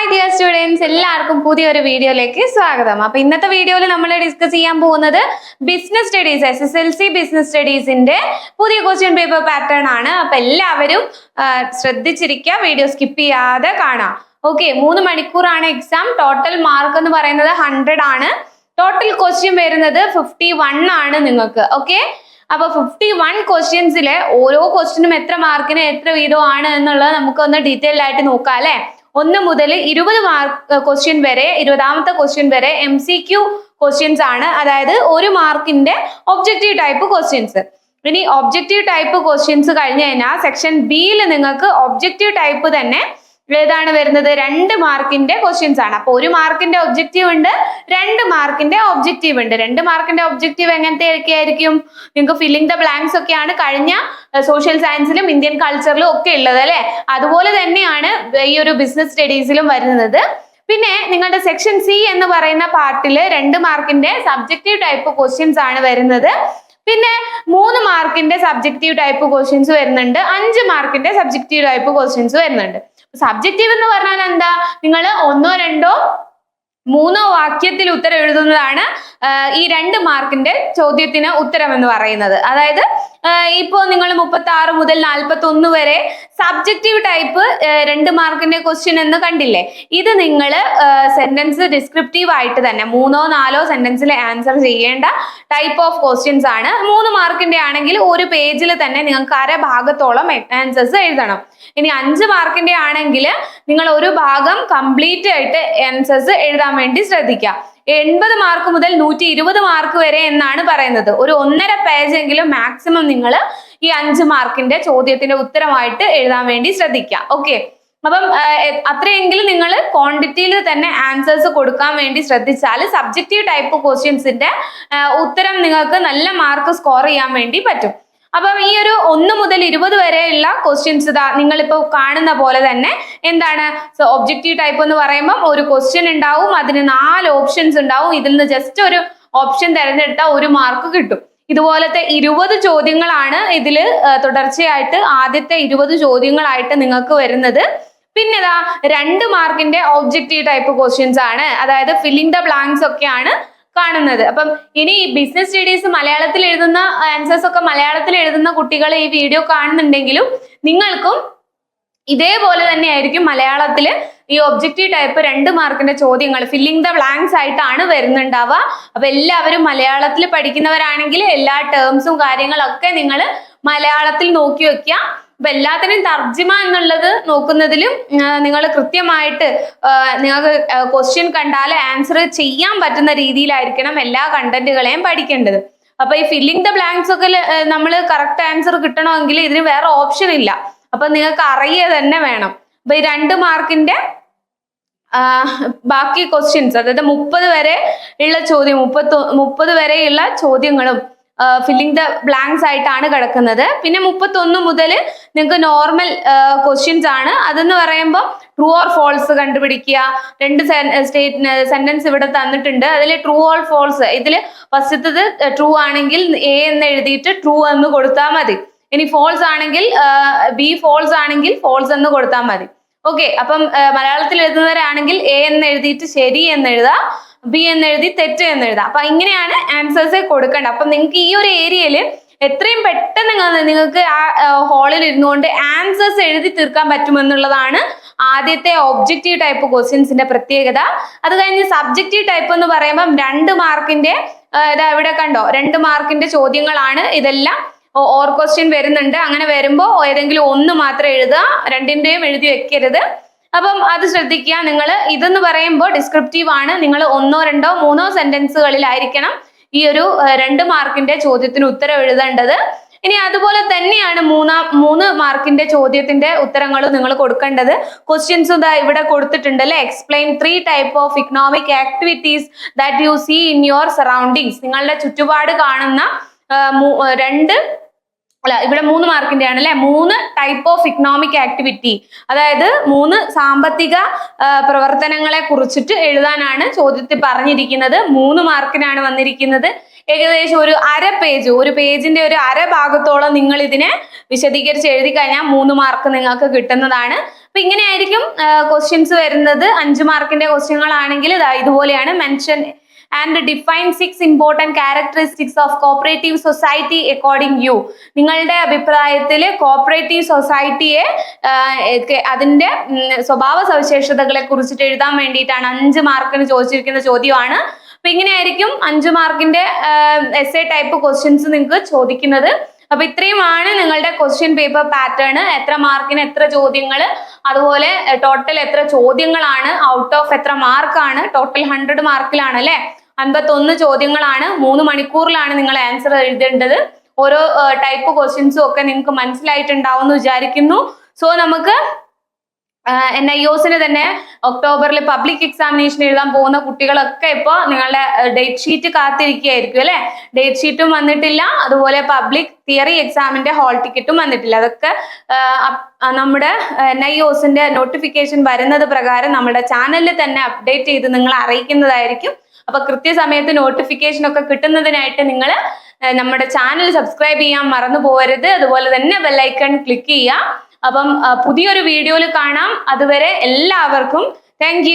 Hi dear students എല്ലാവർക്കും പുതിയൊരു വീഡിയോയിലേക്ക് സ്വാഗതം. അപ്പൊ ഇന്നത്തെ വീഡിയോയിൽ നമ്മൾ ഡിസ്കസ് ചെയ്യാൻ പോകുന്നത് business studies S S L C business സ്റ്റഡീസിന്റെ പുതിയ ക്വസ്റ്റ്യൻ പേപ്പർ പാറ്റേൺ ആണ്. അപ്പൊ എല്ലാവരും ശ്രദ്ധിച്ചിരിക്കുക വീഡിയോ സ്കിപ്പ് ചെയ്യാതെ കാണാം ഓക്കെ മൂന്ന് മണിക്കൂറാണ് എക്സാം ടോട്ടൽ മാർക്ക് എന്ന് പറയുന്നത് ഹൺഡ്രഡ് ആണ്. ടോട്ടൽ ക്വസ്റ്റ്യൻ വരുന്നത് ഫിഫ്റ്റി വൺ ആണ് നിങ്ങൾക്ക്. ഓക്കെ അപ്പൊ ഫിഫ്റ്റി വൺ ക്വസ്റ്റ്യൻസിലെ ഓരോ ക്വസ്റ്റ്യനും എത്ര മാർക്കിന് എത്ര വീതമാണ് എന്നുള്ളത് നമുക്കൊന്ന് ഡീറ്റെയിൽ ആയിട്ട് നോക്കാം അല്ലെ? ഒന്ന് മുതൽ ഇരുപത് മാർക്ക് ക്വസ്റ്റ്യൻ വരെ ഇരുപതാമത്തെ ക്വസ്റ്റ്യൻ വരെ എം സി ക്യു ക്വസ്റ്റ്യൻസ് ആണ്. അതായത് ഒരു മാർക്കിന്റെ ഒബ്ജക്റ്റീവ് ടൈപ്പ് ക്വസ്റ്റ്യൻസ് ഇനി ഒബ്ജക്റ്റീവ് ടൈപ്പ് ക്വസ്റ്റ്യൻസ് കഴിഞ്ഞു കഴിഞ്ഞാൽ സെക്ഷൻ ബിയിൽ നിങ്ങൾക്ക് ഒബ്ജക്റ്റീവ് ടൈപ്പ് തന്നെ ഏതാണ് വരുന്നത്? രണ്ട് മാർക്കിന്റെ ക്വസ്റ്റ്യൻസ് ആണ്. അപ്പൊ ഒരു മാർക്കിന്റെ ഒബ്ജക്റ്റീവ് ഉണ്ട് രണ്ട് മാർക്കിന്റെ ഒബ്ജക്റ്റീവ് ഉണ്ട്. രണ്ട് മാർക്കിന്റെ ഒബ്ജക്റ്റീവ് എങ്ങനത്തെ ഒക്കെ ആയിരിക്കും നിങ്ങൾക്ക് ഫില്ലിംഗ് ദ ബ്ലാങ്ക്സ് ഒക്കെയാണ് കഴിഞ്ഞ സോഷ്യൽ സയൻസിലും ഇന്ത്യൻ കൾച്ചറിലും ഒക്കെ ഉള്ളത് അല്ലെ? അതുപോലെ തന്നെയാണ് ഈ ഒരു ബിസിനസ് സ്റ്റഡീസിലും വരുന്നത്. പിന്നെ നിങ്ങളുടെ സെക്ഷൻ സി എന്ന് പറയുന്ന പാർട്ടിൽ രണ്ട് മാർക്കിന്റെ സബ്ജക്റ്റീവ് ടൈപ്പ് ക്വസ്റ്റ്യൻസ് ആണ് വരുന്നത്. പിന്നെ മൂന്ന് മാർക്കിന്റെ സബ്ജക്റ്റീവ് ടൈപ്പ് ക്വസ്റ്റ്യൻസ് വരുന്നുണ്ട്. അഞ്ച് മാർക്കിന്റെ സബ്ജക്റ്റീവ് ടൈപ്പ് ക്വസ്റ്റ്യൻസ് വരുന്നുണ്ട്. സബ്ജക്റ്റീവ് എന്ന് പറഞ്ഞാൽ എന്താ? നിങ്ങൾ ഒന്നോ രണ്ടോ മൂന്നോ വാക്യത്തിൽ ഉത്തരം എഴുതുന്നതാണ് ഈ രണ്ട് മാർക്കിന്റെ ചോദ്യത്തിന് ഉത്തരം എന്ന് പറയുന്നത്. അതായത് ഇപ്പോൾ നിങ്ങൾ മുപ്പത്തി ആറ് മുതൽ നാൽപ്പത്തി ഒന്ന് വരെ സബ്ജക്റ്റീവ് ടൈപ്പ് രണ്ട് മാർക്കിന്റെ ക്വസ്റ്റ്യൻ എന്ന് കണ്ടില്ലേ? ഇത് നിങ്ങൾ സെന്റൻസ് ഡിസ്ക്രിപ്റ്റീവ് ആയിട്ട് തന്നെ മൂന്നോ നാലോ സെന്റൻസിൽ ആൻസർ ചെയ്യേണ്ട ടൈപ്പ് ഓഫ് ക്വസ്റ്റ്യൻസ് ആണ്. മൂന്ന് മാർക്കിന്റെ ആണെങ്കിൽ ഒരു പേജിൽ തന്നെ നിങ്ങൾക്ക് അര ഭാഗത്തോളം ആൻസേഴ്സ് എഴുതണം. ഇനി അഞ്ച് മാർക്കിന്റെ ആണെങ്കിൽ നിങ്ങൾ ഒരു ഭാഗം കംപ്ലീറ്റ് ആയിട്ട് ആൻസേഴ്സ് എഴുതാൻ വേണ്ടി ശ്രദ്ധിക്കുക. എൺപത് മാർക്ക് മുതൽ നൂറ്റി ഇരുപത് മാർക്ക് വരെ എന്നാണ് പറയുന്നത്. ഒരു ഒന്നര പേജ് എങ്കിലും മാക്സിമം നിങ്ങൾ ഈ അഞ്ച് മാർക്കിന്റെ ചോദ്യത്തിന്റെ ഉത്തരമായിട്ട് എഴുതാൻ വേണ്ടി ശ്രദ്ധിക്കുക ഓക്കെ അപ്പം അത്രയെങ്കിലും നിങ്ങൾ ക്വാണ്ടിറ്റിയിൽ തന്നെ ആൻസേഴ്സ് കൊടുക്കാൻ വേണ്ടി ശ്രദ്ധിച്ചാൽ സബ്ജക്റ്റീവ് ടൈപ്പ് ക്വസ്റ്റ്യൻസിന്റെ ഉത്തരം നിങ്ങൾക്ക് നല്ല മാർക്ക് സ്കോർ ചെയ്യാൻ വേണ്ടി പറ്റും. അപ്പം ഈ ഒരു ഒന്ന് മുതൽ ഇരുപത് വരെയുള്ള ക്വസ്റ്റ്യൻസ് ഇതാ നിങ്ങളിപ്പോൾ കാണുന്ന പോലെ തന്നെ എന്താണ്? ഒബ്ജക്റ്റീവ് ടൈപ്പ് എന്ന് പറയുമ്പോൾ ഒരു ക്വസ്റ്റ്യൻ ഉണ്ടാവും അതിന് നാല് ഓപ്ഷൻസ് ഉണ്ടാവും. ഇതിൽ നിന്ന് ജസ്റ്റ് ഒരു ഓപ്ഷൻ തിരഞ്ഞെടുത്താൽ ഒരു മാർക്ക് കിട്ടും. ഇതുപോലത്തെ ഇരുപത് ചോദ്യങ്ങളാണ് ഇതിൽ തുടർച്ചയായിട്ട് ആദ്യത്തെ ഇരുപത് ചോദ്യങ്ങളായിട്ട് നിങ്ങൾക്ക് വരുന്നത്. പിന്നെ ഇതാ രണ്ട് മാർക്കിന്റെ ഒബ്ജക്റ്റീവ് ടൈപ്പ് ക്വസ്റ്റ്യൻസ് ആണ്. അതായത് ഫില്ലിംഗ് ദ ബ്ലാങ്ക്സ് ഒക്കെയാണ് കാണുന്നത്. അപ്പം ഇനി ബിസിനസ് സ്റ്റഡീസ് മലയാളത്തിൽ എഴുതുന്ന ആൻസേഴ്സ് ഒക്കെ മലയാളത്തിൽ എഴുതുന്ന കുട്ടികൾ ഈ വീഡിയോ കാണുന്നുണ്ടെങ്കിലും നിങ്ങൾക്കും ഇതേപോലെ തന്നെ ആയിരിക്കും മലയാളത്തിൽ ഈ ഒബ്ജക്റ്റീവ് ടൈപ്പ് രണ്ട് മാർക്കിന്റെ ചോദ്യങ്ങൾ ഫില്ലിംഗ് ദ ബ്ലാങ്ക്സ് ആയിട്ടാണ് വരുന്നുണ്ടാവുക. അപ്പൊ എല്ലാവരും മലയാളത്തിൽ പഠിക്കുന്നവരാണെങ്കിൽ എല്ലാ ടേംസും കാര്യങ്ങളൊക്കെ നിങ്ങൾ മലയാളത്തിൽ നോക്കി വെക്കുക. അപ്പൊ എല്ലാത്തിനും തർജിമ എന്നുള്ളത് നോക്കുന്നതിലും നിങ്ങൾ കൃത്യമായിട്ട് നിങ്ങൾക്ക് ക്വസ്റ്റ്യൻ കണ്ടാൽ ആൻസർ ചെയ്യാൻ പറ്റുന്ന രീതിയിലായിരിക്കണം എല്ലാ കണ്ടന്റുകളെയും പഠിക്കേണ്ടത്. അപ്പൊ ഈ ഫില്ലിംഗ് ദ ബ്ലാങ്ക്സ് ഒക്കെ നമ്മൾ കറക്റ്റ് ആൻസർ കിട്ടണമെങ്കിൽ ഇതിന് വേറെ ഓപ്ഷൻ ഇല്ല. അപ്പൊ നിങ്ങൾക്ക് അറിയുക തന്നെ വേണം. അപ്പൊ ഈ രണ്ട് മാർക്കിന്റെ ബാക്കി ക്വസ്റ്റ്യൻസ് അതായത് മുപ്പത് വരെ ഉള്ള ചോദ്യം മുപ്പത്തി മുപ്പത് വരെയുള്ള ചോദ്യങ്ങളും ഫില്ലിംഗ് ദ ബ്ലാങ്ക്സ് ആയിട്ടാണ് കിടക്കുന്നത്. പിന്നെ മുപ്പത്തൊന്ന് മുതൽ നിങ്ങൾക്ക് നോർമൽ ക്വസ്റ്റ്യൻസ് ആണ്. അതെന്ന് പറയുമ്പോൾ ട്രൂ ഓർ ഫോൾസ് കണ്ടുപിടിക്കുക. രണ്ട് സ്റ്റേറ്റ് സെന്റൻസ് ഇവിടെ തന്നിട്ടുണ്ട്. അതിൽ ട്രൂ ഓർ ഫോൾസ് ഇതിൽ ഫസ്റ്റത്തത് ട്രൂ ആണെങ്കിൽ എ എന്ന് എഴുതിയിട്ട് ട്രൂ എന്ന് കൊടുത്താൽ മതി. ഇനി ഫോൾസ് ആണെങ്കിൽ ബി ഫോൾസ് ആണെങ്കിൽ ഫോൾസ് എന്ന് കൊടുത്താൽ മതി. ഓക്കെ അപ്പം മലയാളത്തിൽ എഴുതുന്നവരാണെങ്കിൽ എ എന്ന് എഴുതിയിട്ട് ശരി എന്ന് എഴുതാം ബി എന്ന് എഴുതി തെറ്റ് എന്ന് എഴുതാം. അപ്പൊ ഇങ്ങനെയാണ് ആൻസേഴ്സ് കൊടുക്കേണ്ടത്. അപ്പം നിങ്ങൾക്ക് ഈ ഒരു ഏരിയയിൽ എത്രയും പെട്ടെന്ന് നിങ്ങൾ നിങ്ങൾക്ക് ആ ഹാളിൽ ഇരുന്നുകൊണ്ട് ആൻസേഴ്സ് എഴുതി തീർക്കാൻ പറ്റുമെന്നുള്ളതാണ് ആദ്യത്തെ ഒബ്ജക്റ്റീവ് ടൈപ്പ് ക്വസ്റ്റ്യൻസിന്റെ പ്രത്യേകത. അത് കഴിഞ്ഞ് സബ്ജക്റ്റീവ് ടൈപ്പ് എന്ന് പറയുമ്പം രണ്ട് മാർക്കിന്റെ ഇതാ ഇവിടെ കണ്ടോ? രണ്ട് മാർക്കിന്റെ ചോദ്യങ്ങളാണ് ഇതെല്ലാം. ഓർ ക്വസ്റ്റ്യൻ വരുന്നുണ്ട്. അങ്ങനെ വരുമ്പോൾ ഏതെങ്കിലും ഒന്ന് മാത്രം എഴുതുക. രണ്ടിന്റെയും എഴുതി വെക്കരുത്. അപ്പം അത് ശ്രദ്ധിക്കുക. നിങ്ങൾ ഇതെന്ന് പറയുമ്പോൾ ഡിസ്ക്രിപ്റ്റീവ് ആണ്. നിങ്ങൾ ഒന്നോ രണ്ടോ മൂന്നോ സെന്റൻസുകളിലായിരിക്കണം ഈ ഒരു രണ്ട് മാർക്കിന്റെ ചോദ്യത്തിന് ഉത്തരം എഴുതേണ്ടത്. ഇനി അതുപോലെ തന്നെയാണ് മൂന്നാം മൂന്ന് മാർക്കിന്റെ ചോദ്യത്തിന്റെ ഉത്തരങ്ങളും നിങ്ങൾ കൊടുക്കേണ്ടത്. ക്വസ്റ്റ്യൻസ് ഇതാ ഇവിടെ കൊടുത്തിട്ടുണ്ട് അല്ലെ? Explain three type of economic activities that you see in your surroundings നിങ്ങളുടെ ചുറ്റുപാട് കാണുന്ന രണ്ട് അല്ല ഇവിടെ മൂന്ന് മാർക്കിന്റെ ആണ് അല്ലെ? മൂന്ന് ടൈപ്പ് ഓഫ് ഇക്കണോമിക് ആക്ടിവിറ്റി അതായത് മൂന്ന് സാമ്പത്തിക പ്രവർത്തനങ്ങളെ കുറിച്ചിട്ട് എഴുതാനാണ് ചോദ്യത്തിൽ പറഞ്ഞിരിക്കുന്നത്. മൂന്ന് മാർക്കിനാണ് വന്നിരിക്കുന്നത്. ഏകദേശം ഒരു അര പേജ് ഒരു പേജിന്റെ ഒരു അര ഭാഗത്തോളം നിങ്ങൾ ഇതിനെ വിശദീകരിച്ച് എഴുതി കഴിഞ്ഞാൽ മൂന്ന് മാർക്ക് നിങ്ങൾക്ക് കിട്ടുന്നതാണ്. അപ്പൊ ഇങ്ങനെയായിരിക്കും ക്വസ്റ്റ്യൻസ് വരുന്നത്. അഞ്ച് മാർക്കിന്റെ ക്വസ്റ്റ്യങ്ങളാണെങ്കിൽ ഇതാ ഇതുപോലെയാണ്. Mention and define six important characteristics of cooperative society according you നിങ്ങളുടെ അഭിപ്രായത്തിൽ കോപ്പറേറ്റീവ് സൊസൈറ്റിയെ അതിന്റെ സ്വഭാവ സവിശേഷതകളെ കുറിച്ചിട്ട് എഴുതാൻ വേണ്ടിയിട്ടാണ് അഞ്ച് മാർക്കിന് ചോദിച്ചിരിക്കുന്ന ചോദ്യമാണ്. അപ്പൊ ഇങ്ങനെയായിരിക്കും അഞ്ച് മാർക്കിന്റെ എസ് എ ടൈപ്പ് ക്വസ്റ്റ്യൻസ് നിങ്ങൾക്ക് ചോദിക്കുന്നത്. അപ്പൊ ഇത്രയുമാണ് നിങ്ങളുടെ ക്വസ്റ്റ്യൻ പേപ്പർ പാറ്റേൺ എത്ര മാർക്കിന് എത്ര ചോദ്യങ്ങൾ അതുപോലെ ടോട്ടൽ എത്ര ചോദ്യങ്ങളാണ് ഔട്ട് ഓഫ് എത്ര മാർക്കാണ് ടോട്ടൽ ഹൺഡ്രഡ് മാർക്കിലാണ് അല്ലെ? അൻപത്തൊന്ന് ചോദ്യങ്ങളാണ്. മൂന്ന് മണിക്കൂറിലാണ് നിങ്ങൾ ആൻസർ എഴുതേണ്ടത്. ഓരോ ടൈപ്പ് ക്വസ്റ്റ്യൻസും ഒക്കെ നിങ്ങൾക്ക് മനസ്സിലായിട്ടുണ്ടാവും എന്ന് വിചാരിക്കുന്നു. സോ നമുക്ക് എൻ ഐ ഒസിന് തന്നെ ഒക്ടോബറിൽ പബ്ലിക് എക്സാമിനേഷൻ എഴുതാൻ പോകുന്ന കുട്ടികളൊക്കെ ഇപ്പോൾ നിങ്ങളുടെ ഡേറ്റ് ഷീറ്റ് കാത്തിരിക്കുകയായിരിക്കും അല്ലെ? ഡേറ്റ് ഷീറ്റും വന്നിട്ടില്ല. അതുപോലെ പബ്ലിക് തിയറി എക്സാമിന്റെ ഹാൾ ടിക്കറ്റും വന്നിട്ടില്ല. അതൊക്കെ നമ്മുടെ എൻ ഐ ഒസിന്റെ നോട്ടിഫിക്കേഷൻ വരുന്നത് പ്രകാരം നമ്മുടെ ചാനലിൽ തന്നെ അപ്ഡേറ്റ് ചെയ്ത് നിങ്ങൾ അറിയിക്കുന്നതായിരിക്കും. അപ്പൊ കൃത്യസമയത്ത് നോട്ടിഫിക്കേഷൻ ഒക്കെ കിട്ടുന്നതിനായിട്ട് നിങ്ങൾ നമ്മുടെ ചാനൽ സബ്സ്ക്രൈബ് ചെയ്യാൻ മറന്നു പോകരുത് അതുപോലെ തന്നെ ബെല്ലൈക്കൺ ക്ലിക്ക് ചെയ്യുക. അപ്പം പുതിയൊരു വീഡിയോയിൽ കാണാം. അതുവരെ എല്ലാവർക്കും താങ്ക്